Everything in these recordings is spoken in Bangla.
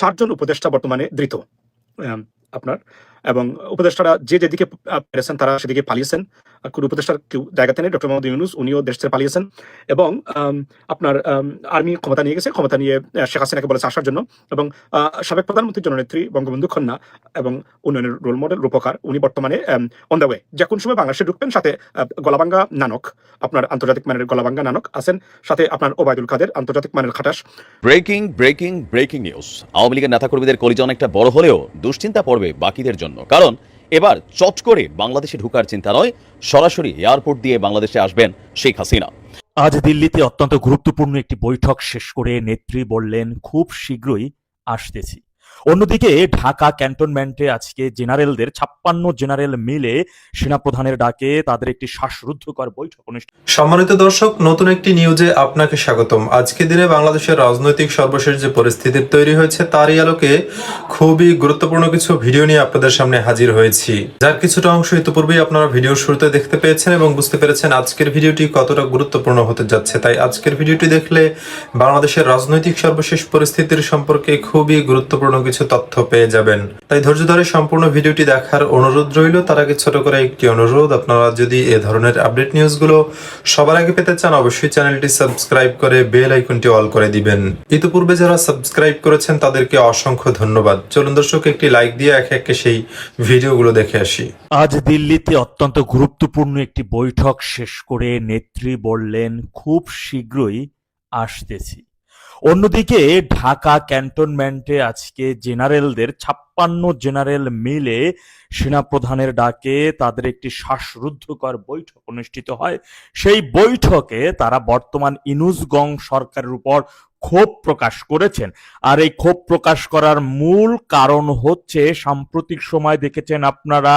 চারজন উপদেষ্টা বর্তমানে ধৃত। আপনার এবং উপদেষ্টারা যে যেদিকে পেরেছেন তারা সেদিকে পালিয়েছেন। কোনো উপদেষ্টার কেউ জায়গাতে নেই, ডক্টর মোহাম্মদ ইউনুস, উনিও দেশ ছেড়ে পালিয়েছেন। এবং আপনার আর্মি ক্ষমতা নিয়ে গেছে, ক্ষমতা নিয়ে শেখ হাসিনাকে বলেছে আসার জন্য। এবং সাবেক প্রধানমন্ত্রী জননেত্রী বঙ্গবন্ধু কন্যা এবং উন্নয়নের রোল মডেল রূপকার, উনি বর্তমানে অন দ্য ওয়ে যে কোন সময় বাংলাদেশে ঢুকবেন, সাথে গলাবাঙ্গা নানক, আপনার আন্তর্জাতিক মানের গলাবাঙ্গা নানক আছেন, সাথে আপনার ওবায়দুল কাদের, আন্তর্জাতিক মানের খাটাস। Breaking breaking breaking news Awami লীগের নেতাকর্মীদের কলিজা একটা বড় হলেও দুশ্চিন্তা পড়বে বাকিদের জন্য। কারণ এবার চট করে বাংলাদেশে ঢুকার চিন্তা নয়, সরাসরি এয়ারপোর্ট দিয়ে বাংলাদেশে আসবেন শেখ হাসিনা। আজ দিল্লিতে অত্যন্ত গুরুত্বপূর্ণ একটি বৈঠক শেষ করে নেত্রী বললেন, খুব শীঘ্রই আসতেছি। অন্যদিকে ঢাকা ক্যান্টনমেন্টে আজকে জেনারেলদের ছাপ্পান্ন জেনারেল মিলে সেনাপ্রধানের ডাকে তাদের একটি শ্বাসরুদ্ধকর বৈঠক অনুষ্ঠিত। সম্মানিত দর্শক, নতুন একটি নিউজে আপনাকে স্বাগতম। আজকে দিনে বাংলাদেশের রাজনৈতিক সর্বশেষ যে পরিস্থিতি তৈরি হয়েছে, তারই আলোকে খুবই গুরুত্বপূর্ণ কিছু ভিডিও নিয়ে আপনাদের সামনে হাজির হয়েছি। যার কিছুটা অংশ ইতিপূর্বেই আপনারা ভিডিও শুরুতে দেখতে পেয়েছেন এবং বুঝতে পেরেছেন আজকের ভিডিওটি কতটা গুরুত্বপূর্ণ হতে যাচ্ছে। তাই আজকের ভিডিওটি দেখলে বাংলাদেশের রাজনৈতিক সর্বশেষ পরিস্থিতির সম্পর্কে খুবই গুরুত্বপূর্ণ কিছু তথ্য পেয়ে যাবেন। তাই ধৈর্য ধরে সম্পূর্ণ ভিডিওটি দেখার অনুরোধ রইল। তার আগে ছোট করে একটি অনুরোধ, আপনারা যদি এ ধরনের আপডেট নিউজগুলো সবার আগে পেতে চান, অবশ্যই চ্যানেলটি সাবস্ক্রাইব করে বেল আইকনটি অল করে দিবেন। ইতিপূর্বে যারা সাবস্ক্রাইব করেছেন, তাদেরকে অসংখ্য ধন্যবাদ। চলুন দর্শক, একটি লাইক দিয়ে একে একে সেই ভিডিওগুলো দেখে আসি। আজ দিল্লিতে অত্যন্ত গুরুত্বপূর্ণ একটি বৈঠক শেষ করে নেত্রী বললেন, খুব শীঘ্রই আসতেছি। অন্যদিকে ঢাকা ক্যান্টনমেন্টে আজকে জেনারেলদের ছাপ্পান্ন জেনারেল মিলে সেনাপ্রধানের ডাকে তাদের একটি শ্বাসরুদ্ধকর বৈঠক অনুষ্ঠিত হয়। সেই বৈঠকে তারা বর্তমান ইনুসগং সরকারের উপর ক্ষোভ প্রকাশ করেছেন। আর এই ক্ষোভ প্রকাশ করার মূল কারণ হচ্ছে, সাম্প্রতিক সময় দেখেছেন আপনারা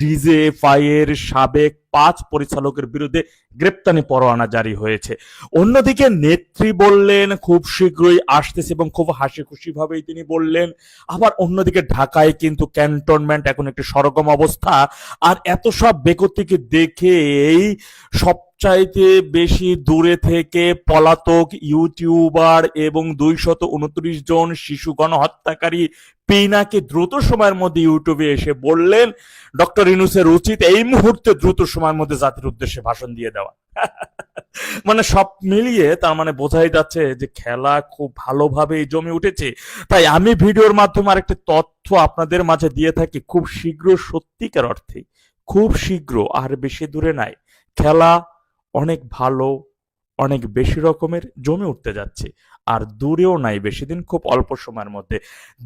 ডিজেএফআই এর সাবেক পাঁচ পরিচালকের বিরুদ্ধে গ্রেপ্তারি পরোয়ানা জারি হয়েছে। অন্যদিকে নেত্রী বললেন, খুব শীঘ্রই আসতেছে এবং খুব হাসি খুশি ভাবেই তিনি বললেন। আবার অন্যদিকে ঢাকায় কিন্তু ক্যান্টনমেন্ট এখন একটি সরগম অবস্থা। আর এত সব বেগতিকে দেখেই সবচাইতে বেশি দূরে থেকে পলাতক ইউটিউবার এবং দুইশত উনত্রিশ জন শিশু গণহত্যাকারী পিনাকে দ্রুত সময়ের মধ্যে ইউটিউবে এসে বললেন, ডক্টর ইনুসের উচিত এই মুহূর্তে দ্রুত সময়ের মধ্যে জাতির উদ্দেশ্যে ভাষণ দিয়ে দেওয়া। মানে সব মিলিয়ে তার মানে বোঝাই যাচ্ছে যে খেলা খুব ভালোভাবে জমে উঠেছে। তাই আমি ভিডিওর মাধ্যমে আরেকটি তথ্য আপনাদের মাঝে দিয়ে থাকি, খুব শীঘ্র সত্যিকার অর্থে, খুব শীঘ্র, আর বেশি দূরে নাই। খেলা অনেক ভালো অনেক বেশি রকমের জমে উঠতে যাচ্ছে। আর দূরেও নাই, বেশি দিন খুব অল্প সময়ের মধ্যে।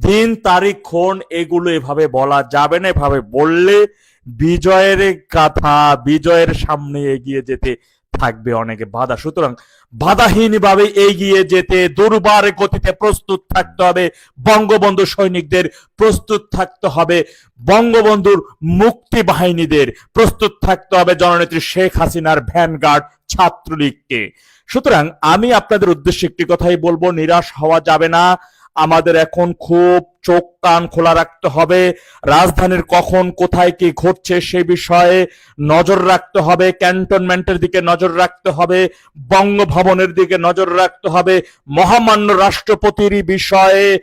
দিন, তারিখ, ক্ষণ, এগুলো এভাবে বলা যাবে না। এভাবে বললে বিজয়ের কথা, বিজয়ের সামনে এগিয়ে যেতে থাকবে অনেকে বাধা। সুতরাং বাধাহীন ভাবে এগিয়ে যেতে দুর্বার গতিতে প্রস্তুত থাকতে হবে। বঙ্গবন্ধু সৈনিকদের প্রস্তুত থাকতে হবে। বঙ্গবন্ধুর মুক্তি বাহিনীদের প্রস্তুত থাকতে হবে জননেত্রী শেখ হাসিনার ভ্যানগার্ড ছাত্রলীগকে। সুতরাং আমি আপনাদের উদ্দেশ্যে একটি কথাই বলব, নিরাশ হওয়া যাবে না। আমাদের এখন খুব চোখ কান খোলা রাখতে হবে। রাজধানীর কখন, কোথায়, কি ঘটছে সে বিষয়ে নজর রাখতে হবে। ক্যান্টনমেন্টের দিকে নজর রাখতে হবে। বঙ্গভবনের দিকে নজর রাখতে হবে। মহামান্য রাষ্ট্রপতির বিষয়ে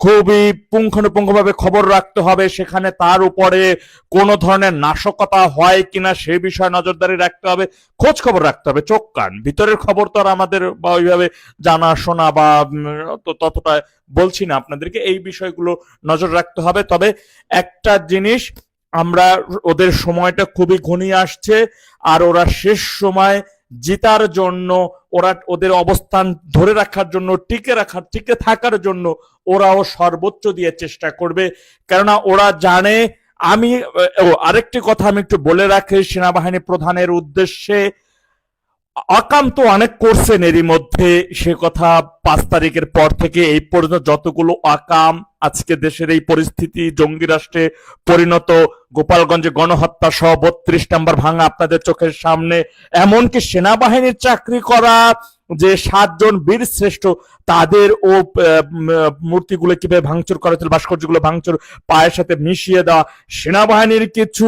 খুবই পুঙ্খানুপুঙ্খভাবে খবর রাখতে হবে, সেখানে তার উপরে কোনো ধরনের নাশকতা হয় কিনা সে বিষয়ে নজরদারি রাখতে হবে, খোঁজ খবর রাখতে হবে, চোখ কান। ভিতরের খবর তো আর আমাদের বা ওইভাবে জানা, শোনা বা ততটা বলছি না, আপনাদেরকে এই বিষয়গুলো নজর রাখতে হবে। তবে একটা জিনিস, আমরা ওদের সময়টা খুবই ঘনিয়ে আসছে, আর ওরা শেষ সময় জিতার জন্য, ওরা ওদের অবস্থান ধরে রাখার জন্য, টিকে রাখার, টিকে থাকার জন্য ওরাও সর্বোচ্চ দিয়ে চেষ্টা করবে। কেননা ওরা জানে, আমি আরেকটি কথা আমি একটু বলে রাখি, সেনাবাহিনী প্রধানের উদ্দেশ্যে অকাম তো অনেক করছেন এরই মধ্যে সে কথা পাঁচ তারিখের পর থেকে এই পর্যন্ত যতগুলো আকাম আজকে দেশের এই পরিস্থিতি, জঙ্গি রাষ্ট্রে পরিণত, গোপালগঞ্জে গণহত্যা সহ বত্রিশ নাম্বার ভাঙা আপনাদের চোখের সামনে, এমনকি সেনাবাহিনীর চাকরি করা যে সাতজন বীর শ্রেষ্ঠ, তাদের ও মূর্তিগুলো কীভাবে ভাঙচুর করা হয়েছিল, ভাস্কর্যগুলো ভাঙচুর, পায়ের সাথে মিশিয়ে দেওয়া, সেনাবাহিনীর কিছু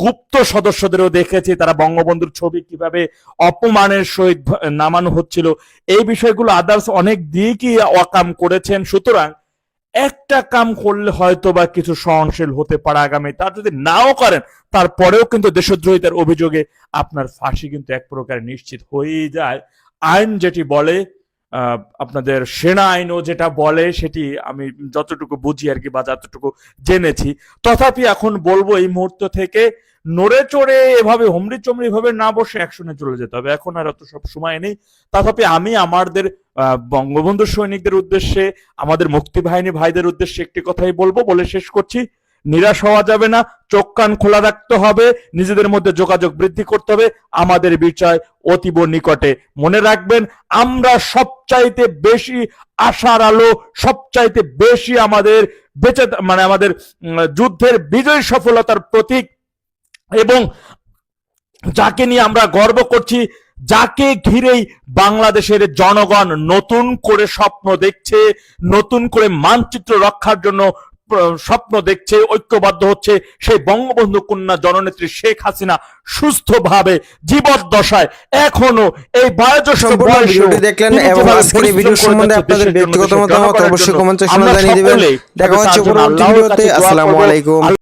গুপ্ত সদস্যদেরও দেখেছি, তারা বঙ্গবন্ধুর ছবি কীভাবে অপমানের সহিত নামানো হচ্ছিল, এই বিষয়গুলো আদার্স অনেক দিকই অকাম করেছেন, সুতরাং একটা কাম করলে হয়তো বা কিছু সহনশীল হতে পারে আগামী তার যদি নাও করেন, তারপরেও কিন্তু দেশদ্রোহিতার অভিযোগে আপনার ফাঁসি কিন্তু এক প্রকার নিশ্চিত হয়েই যায়। আইন যেটি বলে আপনাদের সেনা আইনও যেটা বলে, সেটি আমি যতটুকু বুঝি আর কি বা যতটুকু জেনেছি। তথাপি এখন বলব এই মুহূর্ত থেকে নড়ে চড়ে এভাবে হুমড়ি চমড়ি ভাবে না বসে অ্যাকশনে চলে যেতে হবে। এখন আর অত সব সময় নেই। তথাপি আমি আমাদের বঙ্গবন্ধু সৈনিকদের উদ্দেশ্যে, আমাদের মুক্তি বাহিনী ভাইদের উদ্দেশ্যে একটি কথাই বলব। বলে শেষ করছি। নিরাশ হওয়া যাবে না, চোখ কান খোলা রাখতে হবে, নিজেদের মধ্যে যোগাযোগ বৃদ্ধি করতে হবে, আমাদের বিষয় অতীব নিকটে। মনে রাখবেন, আমরা সবচাইতে বেশি আশার আলো, সবচাইতে বেশি আমাদের বেঁচে মানে আমাদের যুদ্ধের বিজয় সফলতার প্রতীক। এবং যাকে নিয়ে আমরা গর্ব করছি, যাকে ঘিরেই বাংলাদেশের জনগণ নতুন করে স্বপ্ন দেখছে, নতুন করে মানচিত্র রক্ষার জন্য স্বপ্ন দেখছে ঐক্যবদ্ধ হচ্ছে সেই বঙ্গবন্ধু কন্যা জননেত্রী শেখ হাসিনা সুস্থভাবে জীবদ্দশায় এখনও এই দেখলেন এবং আজকের এই ভিডিও সম্বন্ধে আপনাদের ব্যক্তিগত মতামত অবশ্যই কমেন্ট সেকশনে জানিয়ে দিবেন। দেখা হচ্ছে পরবর্তী ভিডিওতে। আসসালামু আলাইকুম।